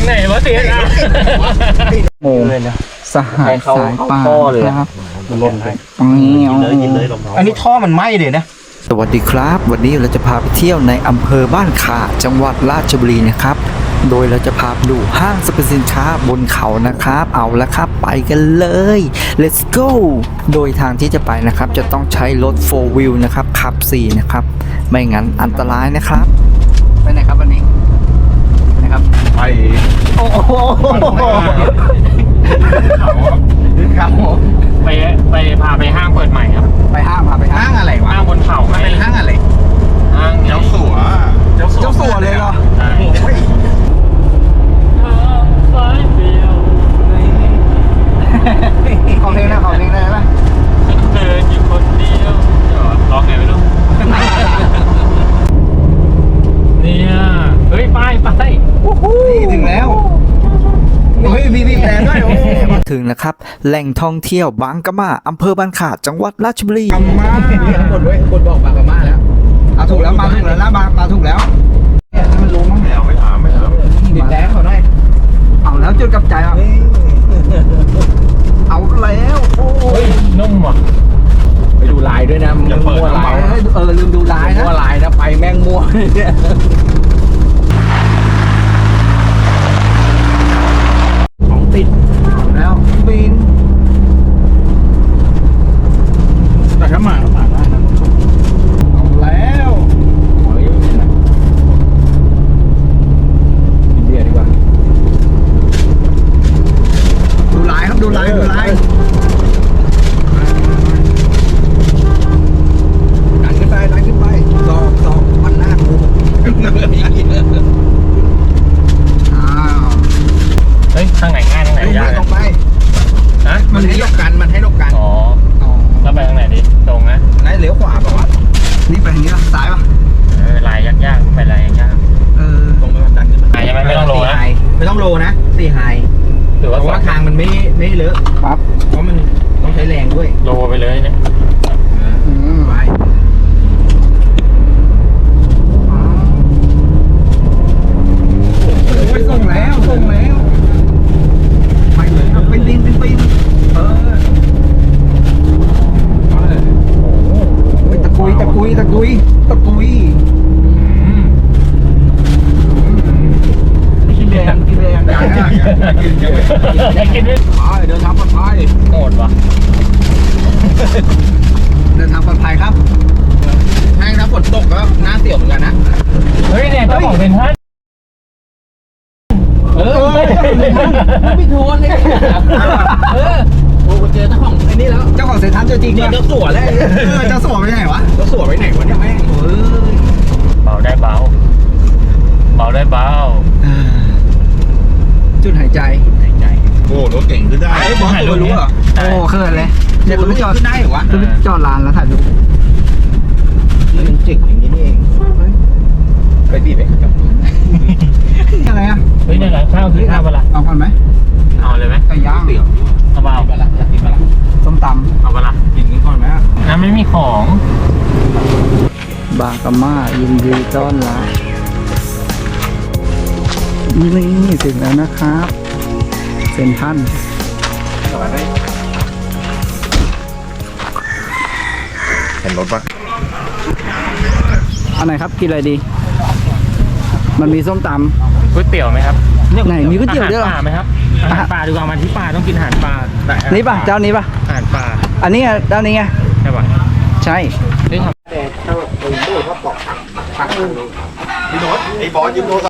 งไหนวะเสียนะโมสหายสายป่าครับลมให้เลยยินเลยอันนี้ท่อมันไหม้เลยนะสวัสดีครับ วันนี้เราจะพาไปเที่ยวในอำเภอบ้านขาจังหวัดราชบุรีนะครับ โดยเราจะพาไปดูห้างสรรพสินค้าบนเขานะครับ เอาละครับไปกันเลย let's go โดยทางที่จะไปนะครับ จะต้องใช้รถ 4 wheel นะครับขับ 4 นะครับ ไม่งั้นอันตรายนะครับ ไปไหนครับวันนี้นะครับ ไปโอ้โหครับผมไปไปพาไปห้างเปิดใหม่ครับ ไปห้างพาไปห้าห้างงอะไรวะห้างบนเขามันเป็นห้างอะไร ห้างเจ้าสัวเจ้าเจ้าสัวเลยเหรอใช่ โอ้ย สายเดียว ขอเพลงนะขอเพลงได้ไหม ฉันเดินอยู่คนเดียวเดี๋ยวร้องไงไม่รู้เนี่ยเฮ้ยป้ายป้าย นี่ถึงแล้วเฮ้ยมีบีบแต่ด้วยโอ้ มาถึงแล้วครับ แหล่งท่องเที่ยวบางกะมาอำเภอบ้านขาดจังหวัดราชบุรีกำมาข้างบนไว้บนบอกบางกะมาแล้วเอาถูกแล้วมาถูกแล้วนะมามาถูกแล้วมันรู้มั้งแล้วไม่ถามไม่ถามบีบแต่เขาหน่อยเอาแล้วจุดกลับใจอะเอาแล้วโอ้เฮ้ยนุ่มว่ะไปดูลายด้วยนะจะเปิดลายเออลืมดูลายนะมั่วลายนะไปแม่งมั่วเนี่ย ของติด แล้วปีน แต่ถ้ามาก็ผ่านได้นะเอาแล้วโอ้ยนี่นะกินเบียร์ดีกว่า ดูลายครับดูลายดูลาย ดันขึ้นไปดันขึ้นไปสอบสอบมันหน้ากู อ้าว เฮ้ยทางไหนง่ายทางไหน ลง ยา ไป ก ลงไป ฮะ มันให้ลบกันมันให้ลบกัน อ๋อแล้วไปทางไหนดีตรงนะ ไหนเลี้ยวขวาป่าวะ นี่ไปทางนี้ป่ะซ้ายป่ะ เออลายยากๆไปลายยาก เออ ตรงไปมันดันขึ้นไป ๆอะยังไม่ไม่ต้องโลนะ ไม่ต้องโลนะสี่ไฮ หรือ เพ ว่า ราะว่าทางมัน ไม่ไม่เลอะปั๊บเพราะมันต้องใช้แรงด้วยโลไปเลยเนี่ยอืมไปโอ้ยส่งแล้วส่งแล้วไปเลยครับเป็นดินเป็นปีนเออโอ้ยตะกุยตะกุยตะกุยตะกุย กินแดงกินแดง อยากอยากอยากกินเยอะ อยากกินด้ วยไปเดินทางปลอดภัยโหดวะเดินทางปลอดภัยครับให้ถ้าฝนตกก็หน้าเสียวเหมือนกันนะ เฮ้ยเนี่ยเจ้าของเป็นท่านเออไม่โทนเลยเออโอ้เจอเจ้าของไอ้นี่แล้ว เจ้าของเซนทันตัวจริงเนี่ยเจ้าสัวแล้วเจ้าสัวไปไหนวะ เจ้าสัวไปไหนวะเนี่ยแม่งเบาได้เบา เบาได้เบา จุดหายใจใจ โอ้รถเก่งขึ้นได้ไอ้บอสตัวรู้เหรอใช่โอ้เขินเลยเดี๋ยวคุณไปจอดขึ้นได้เหรอวะคุณไปจอดร้านแล้วถ่ายรูปมันจิกอย่างนี้นี่เองไปบีบไปกับอะไรอะเฮ้ยเนี่ยหลังข้าวคือข้าวปะล่ะเอาก่อนไหมเอาเลยไหมไก่ย่างเตี๋ยวเอาเบาไปละอยากกินไปละส้มตเอาปะล่ะกินกันก่อนไหมอะน้ำไม่มีของำบางกะมายินดีต้อนรับ นี่ถึงแล้วนะครับเซนทรันเห็นรถปะอันไหนครับกินอะไรดี มันมีส้มตก๋วยเตี๋ยวไหมครับไหนมีก๋วยเตี๋ยวด้วยเหรอ อาหารป่าไหมครับอาหารป่าดีกว่ามาที่ป่าต้องกินอาหารป่าำนี่ป่ะเจ้านี้ป่ะ อาหารป่าอันนี้ไงเจ้านี้ไง ใช่ป่ะใช่ นี่ทพี่โน้ตไอ้บอสยืมโทรศัพท์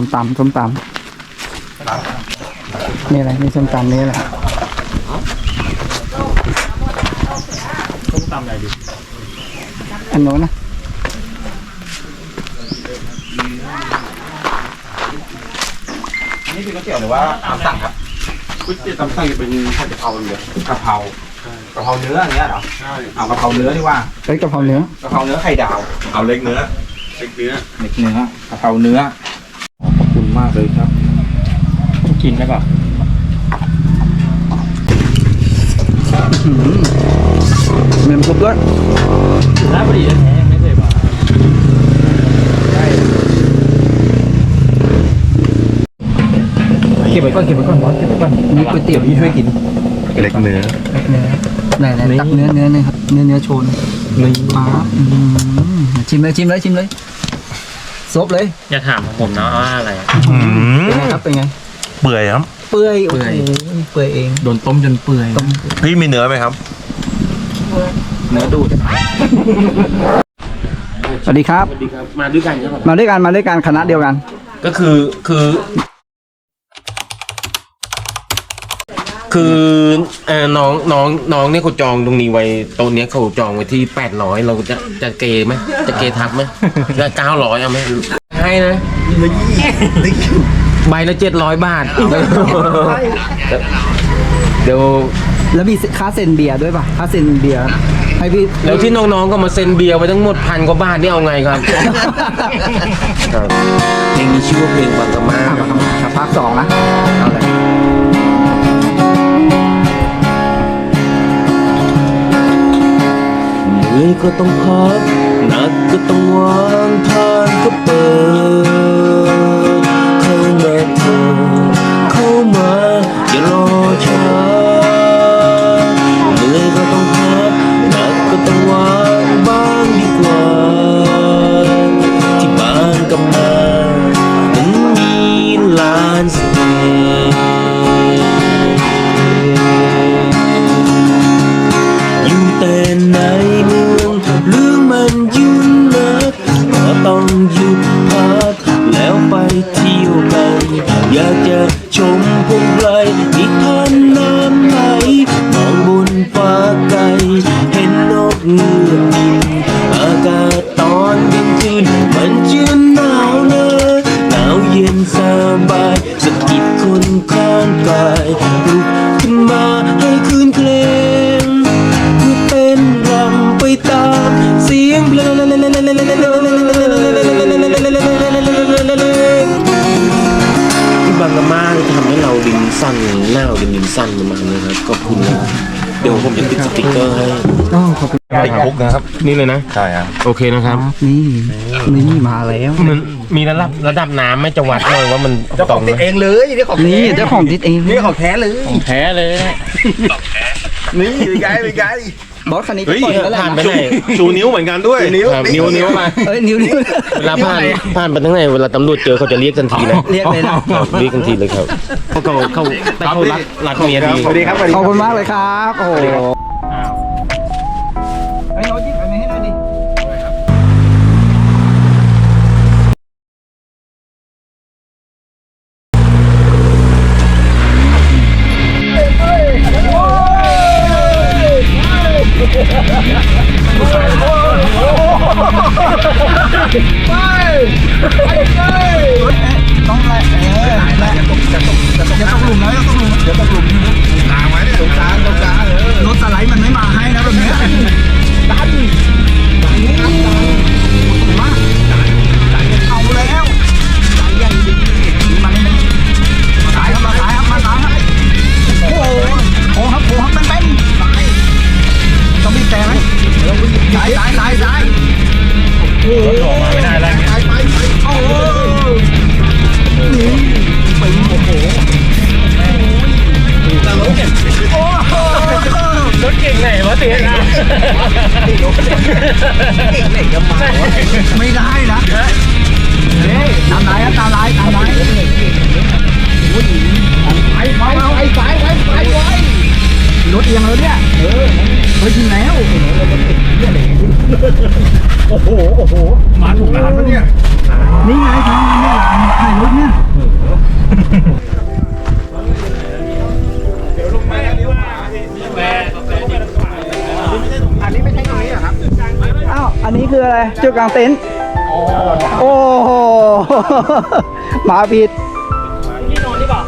ส้มตำส้มตำนี่อะไรนี่ส้มตำนี่อะไรำต้มตำอะไรดีอันโน้นนะนี่คือก๋วยเตี๋ยวหรือว่าตามสั่งครับก๋วยเตี๋ยวตำสั่งเป็นผัดกะเพราเลยกะเพรากะเพราเนื้ออย่างเงี้ยเหรอใช่เอากะเพราเนื้อดีกว่าเอ้ยกะเพราเนื้อกะเพราเนื้อไข่ดาวเอาเล็กเนื้อเล็กเนื้อเล็กเนื้อกะเพราเนื้อขอบคุณ มากเลยครับต้อกินได้ปะเมมครบด้วยหน้าบดีแท้ไม่เคยบอกใช่เก็บไปก่อนเก็บไปก่อนบอสเก็บไปก่อนมีก๋วยเตี๋ยวที่ช่วยกินเล็กเนื้อเล็กเนื้อไหนไหนตักเนื้อเนื้อหน่ยครับเนื้อเนื้อชนเนื้อปลาชิมเลยชิมเลยชิมเลย ซบเลยอย่าถามผมนะว่าอะไรเป็นไงครับเป็นไง เปื่อยครับ เปื่อยโอ้โหเปื่อยเองโดนต้มจนเปื่อยต้มพี่มีเนื้อไหมครับ เนื้อดูดสวัสดีครับสวัสดีครับมาด้วยกันใช่ไหมมาด้วยกันมาด้วยกันคณะเดียวกัน ก็คือคือ คือเอ่อน้องน้องน้องเนี่ยเขาจองตรงนี้ไว้โต๊ะเนี้ยเขาจองไว้ที่แปดร้อยเราจะจะเกไหมจะเกทับไหมจะเก้าร้อยเอาไหมให้นะใบละเจ็ดร้อยบาทเอาไหมเดี๋ยว แล้วมีค่าเซ็นเบียร์ด้วยป่ะค่าเซ็นเบียร์ให้พี่แล้วที่น้องๆก็มาเซ็นเบียร์ไว้ทั้งหมดพันกว่าบาทนี่เอาไงครับครับเพลงนี้ชื่อว่าเพลงบางกะมาอะครับครับภาคสองนะเอาเลย นื่อยก็ต้องพัก หนักก็ต้องวางทางก็เปิด ที่บางกะมาทำให้เราดินสั้นหน้าเราดินดินสั้นประมาณนี้ครับขอบคุณนะเดี๋ยวผมจะติดสติ๊กเกอร์ให้อ๋อขอบคุณติดคุกนะครับ นี่เลยนะใช่ครับโอเคนะครับ นี่นี่มาแล้วมันมีระดับระดับน้ำไหม่จะวัดหน่อยว่ามันเจ้าของติดเองเลยนี่ของนี่เจ้าของทิศเองนี่ของแท้เลยแพ้เลยนะ นี่เป็นไงเป็นไงบอสคันนี้เฮ้ยปล่อยแล้วแหละผ่านไปนะไหนชูนิ้วเหมือนกันด้วย นิ้ว ครับ นิ้วนิ้วมา เอ้ยนิ้วนิ้วเวลาผ่านผ่านไปทั้งไหนเวลาตำรวจเจอเขาจะเรียกทันทีนะเรียกเลยนะครับเรียกทันทีเลยครับเขาเขาเขาแต่เขารักรักเมียดี สวัสดีครับสวัสดีขคอบรับคุณมากเลยครับ โอ้โห รถเอียงแล้วเนี่ย เออไปกินแล้วโอ้โห โอ้โห มาถูกร้านปะเนี่ย นี่ไงทางเนี่ยถ่ายรถเนี่ยอ้าว อันนี้คืออะไร จุดกลางเต็นท์โอ้โหมาผิดนี่นอนนี่เปล่า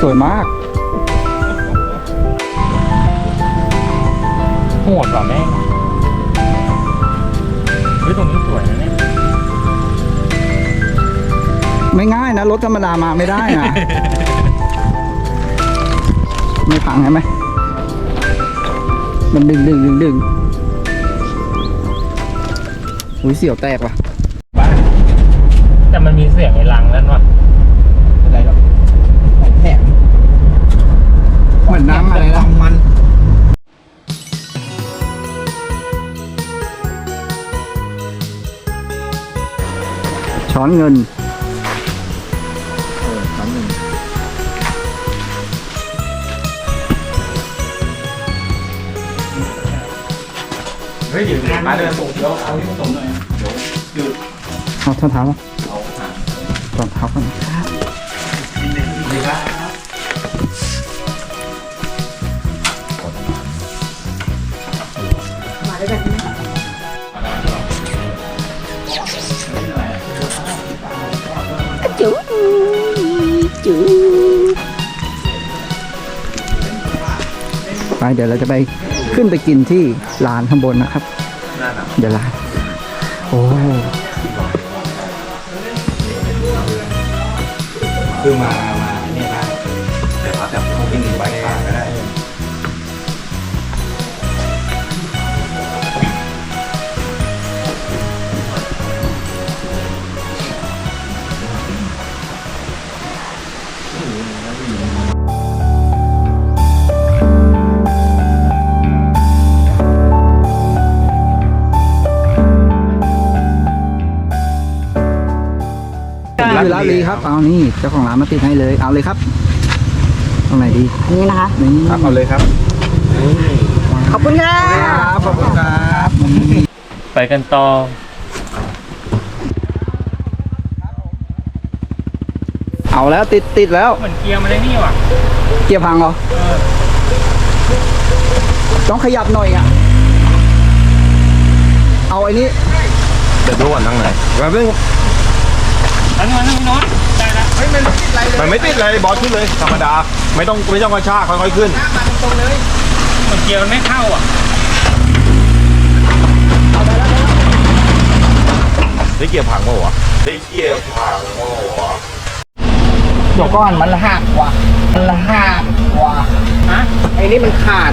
สวยมาก โหดว่ะแม่งเฮ้ยตรงนี้สวยนะเนี่ยไม่ง่ายนะ รถธรรมดามาไม่ได้นะ ไม่พังใช่ไหม มันดึงดึงดึงดึงอุ้ยเสียวแตกว่ะแต่มันมีเสียงไอ้ลังนั้นว่ะอะไรหรอกของแถมเหมือนน้ำอะไรนะ เงิน เออสามหนึ่งเฮ้ยเดี๋ยวมาเดินส่งเดี๋ยวเอาที่ผสมหน่อยเอาเท้าเท้ามาก่อนเท้าก่อน ไปเดี๋ยวเราจะไปขึ้นไปกินที่ลานข้างบนนะครับ เดี๋ยวลาน โอ้คือมา มาเนี่ยนะแต่พักแบบกินใบขาก็ได้ คือร้านลีครับเอานี่เจ้าของร้านมาติดให้เลยเอาเลยครับตรงไหนดีนี่นะคะ นี่ครับเอาเลยครับขอบคุณค่ะครับขอบคุณครับไปกันต่อเอาแล้วติดติดแล้วเหมือนเกียร์มันได้นี่ว่ะเกียร์พังเหรอต้องขยับหน่อยอะเอาไอ้นี้เดี๋ยวดูก่อนทางไหนมาเพิ่ง อันนี้มันน้อยได้แล้วมันไม่ติดเลยบอสขึ้นเลยธรรมดา ไม่ต้องไม่ต้องกระชากค่อยๆขึ้นเหมือนเกียร์มันไม่เข้าอะได้เกียร์พังเปล่าวะได้เกียร์พังเปล่าวะเดี๋ยวก่อนมันหักว่ะมันหักว่ะฮะไอ้นี่มันขาด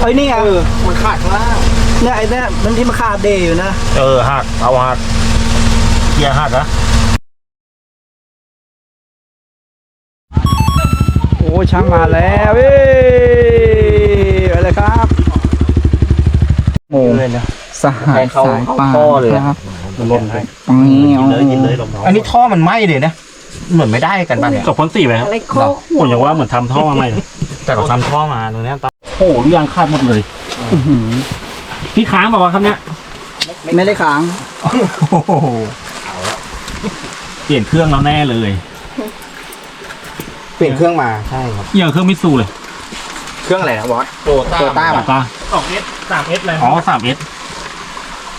ไอ้นี่ไงเออมันขาดข้างล่างเนี่ยไอ้เนี่ยมันที่มาคาเดย์อยู่นะ เออหักเอาหักเกียร์หักอะ ช่างมาแล้วเว้ยอะไรครับโอ้สหายสายป่านครับลมเลยนี่เอาอันนี้ท่อมันไหม้เลยนะเหมือนไม่ได้กันป่ะเนี่ยจบพ้นสี่ไปครับอะไรโคกผมอย่างว่าเหมือนทำท่อมาใหม่เลยแต่เราทำท่อมาตรงเนี้ยตอนโอ้โหยางขาดหมดเลยอื้อหือพี่ค้างบอกว่าครับเนี้ยไม่ได้ค้างเปลี่ยนเครื่องแล้วแน่เลย เปลี่ยนเครื่องมาใช่ครับเกี่ยวเครื่องมิตซูเลยเครื่องอะไรนะบอสโตโตต้าป่ะ ตาสองเอสสามเอสเลยอ๋อสามเอส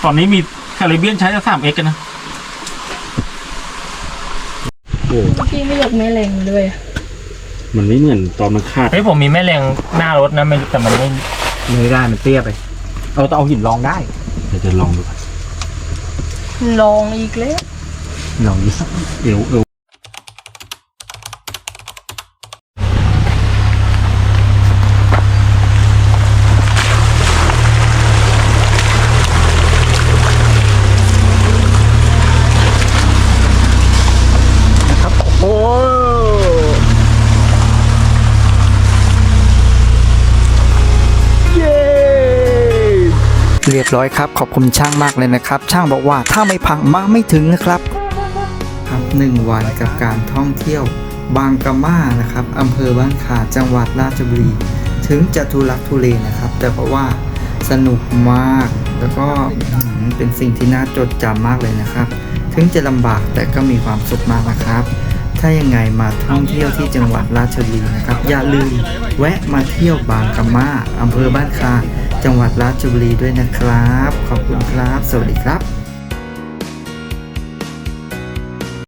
ตอนนี้มีคาริเบียนใช้สามเอสกันนะ พี่ไม่ยกแม่เหล็งเลยมันไม่เหมือนตอนมันขาดเฮ้ยผมมีแม่แรงหน้ารถนะไม่แต่มันไม่ไม่ได้มันเตี้ยไป เอาต้องเอาหินรองได้เดี๋ยวจะลองดูก่อนลองอีกแล้ว ลองดูเอวเอว ร้อยครับ ขอบคุณช่างมากเลยนะครับ ช่างบอกว่าถ้าไม่พังมาไม่ถึงนะครับครับหนึ่งวันกับการท่องเที่ยวบางกะมานะครับอำเภอบ้านขาจังหวัดราชบุรี ถึงจะทุลักทุเลนะครับ แต่เพราะว่าสนุกมากแล้วก็เป็นสิ่งที่น่าจดจำมากเลยนะครับ ถึงจะลำบากแต่ก็มีความสุขมากนะครับ ถ้ายังไงมาท่องเที่ยวที่จังหวัดราชบุรีนะครับ อย่าลืมแวะมาเที่ยวบางกะมาอำเภอบ้านคา จังหวัดราชบุรีด้วยนะครับ ขอบคุณครับ สวัสดีครับ